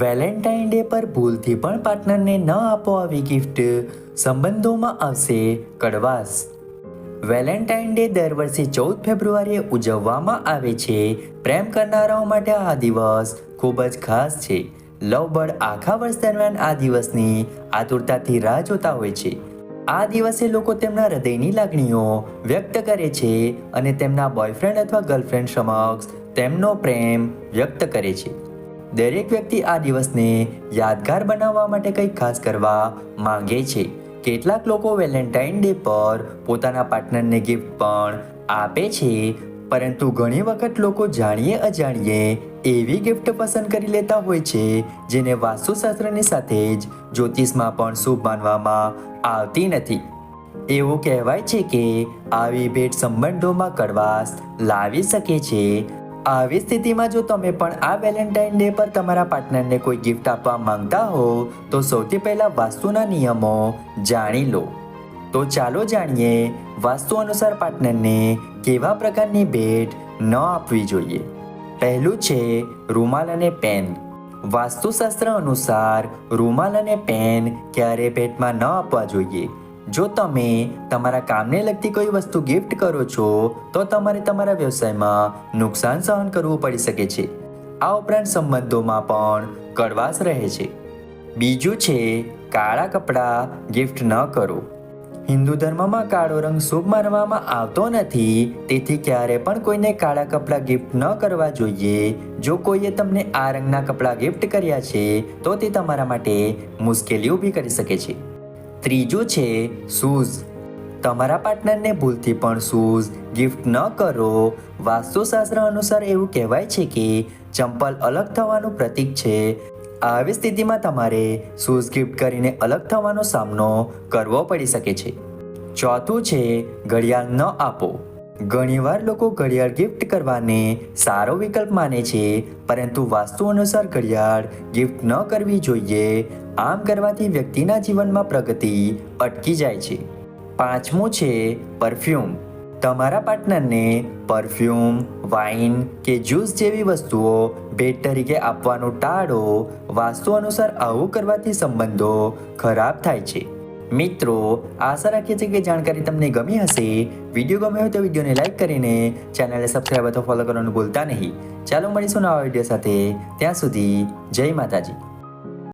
Valentine day પર ભૂલથી પણ પાર્ટનરને ન આપો આવી ગિફ્ટ. સંબંધોમાં આવશે કડવાશ. વેલેન્ટાઇન ડે દર વર્ષે ચૌદ ફેબ્રુઆરીએ ઉજવવામાં આવે છે. પ્રેમ કરનારાઓ માટે આ દિવસ ખૂબ જ ખાસ છે. લવબર્ડ આખા વર્ષ દરમિયાન આ દિવસની આતુરતાથી રાહ જોતા હોય છે. આ દિવસે લોકો તેમના હૃદયની લાગણીઓ વ્યક્ત કરે છે અને તેમના બોયફ્રેન્ડ અથવા ગર્લફ્રેન્ડ સમક્ષ તેમનો પ્રેમ વ્યક્ત કરે છે. દરેક વ્યક્તિ આ દિવસને યાદગાર બનાવવા માટે કંઈક ખાસ કરવા માંગે છે. કેટલાક લોકો વેલેન્ટાઇન ડે પર પોતાના પાર્ટનરને ગિફ્ટ પણ આપે છે, પરંતુ ઘણી વખત લોકો જાણીએ અજાણીએ એવી ગિફ્ટ પસંદ કરી લેતા હોય છે, જેને વાસ્તુશાસ્ત્રની સાથે જ જ્યોતિષમાં પણ શુભ માનવામાં આવતી નથી. એવું કહેવાય છે કે આવી ભેટ સંબંધોમાં કડવાશ લાવી શકે છે આવી સ્થિતિમાં જો તમે પણ આ વેલેન્ટાઇન ડે પર તમારા પાર્ટનરને કોઈ ગિફ્ટ આપવા માંગતા હો, તો સૌથી પહેલા વાસ્તુના નિયમો જાણી લો. તો ચાલો જાણીએ વાસ્તુ અનુસાર પાર્ટનરને કેવા પ્રકારની ભેટ ન આપવી જોઈએ. પહેલું છે રૂમાલ અને પેન. વાસ્તુશાસ્ત્ર અનુસાર રૂમાલ અને પેન ક્યારે ભેટમાં ન આપવા જોઈએ. જો તમે તમારા કામને લગતી કોઈ વસ્તુ ગિફ્ટ કરો છો, તો તમારે તમારા વ્યવસાયમાં નુકસાન સહન કરવું પડી શકે છે. આ ઉપરાંત સંબંધોમાં પણ કડવાશ રહે છે. બીજું છે, કાળા કપડાં ગિફ્ટ ન કરો. હિન્દુ ધર્મમાં કાળો રંગ શુભ માનવામાં આવતો નથી, તેથી ક્યારે પણ કોઈને કાળા કપડાં ગિફ્ટ ન કરવા જોઈએ. જો કોઈએ તમને આ રંગના કપડાં ગિફ્ટ કર્યા છે, તો તે તમારા માટે મુશ્કેલી ઊભી કરી શકે છે. ત્રીજું છે શૂઝ. તમારા પાર્ટનરને ભૂલથી પણ શૂઝ ગિફ્ટ ન કરો. વાસ્તુશાસ્ત્ર અનુસાર એવું કહેવાય છે કે ચંપલ અલગ થવાનું પ્રતીક છે. આવી સ્થિતિમાં તમારે શૂઝ ગિફ્ટ કરીને અલગ થવાનો સામનો કરવો પડી શકે છે. ચોથું છે ઘડિયાળ ન આપો. ઘણીવાર લોકો ઘડિયાળ ગિફ્ટ કરવાને સારો વિકલ્પ માને છે, પરંતુ વાસ્તુ અનુસાર ઘડિયાળ ગિફ્ટ ન કરવી જોઈએ. આમ કરવાથી વ્યક્તિના જીવનમાં પ્રગતિ અટકી જાય છે. પાંચમું છે પરફ્યુમ. તમારા પાર્ટનરને પરફ્યુમ, વાઇન કે જ્યુસ જેવી વસ્તુઓ ભેટ તરીકે આપવાનું ટાળો વાસ્તુ અનુસાર આવું કરવાથી સંબંધો ખરાબ થાય છે. મિત્રો, આશા રાખીએ છીએ કે જાણકારી તમને ગમી હશે. વીડિયો ગમ્યો હોય તો વિડીયોને લાઇક કરીને ચેનલને સબસ્ક્રાઈબ અથવા ફોલો કરવાનું ભૂલતા નહીં. ચાલો મળીશું નવા વીડિયો સાથે. ત્યાં સુધી જય માતાજી.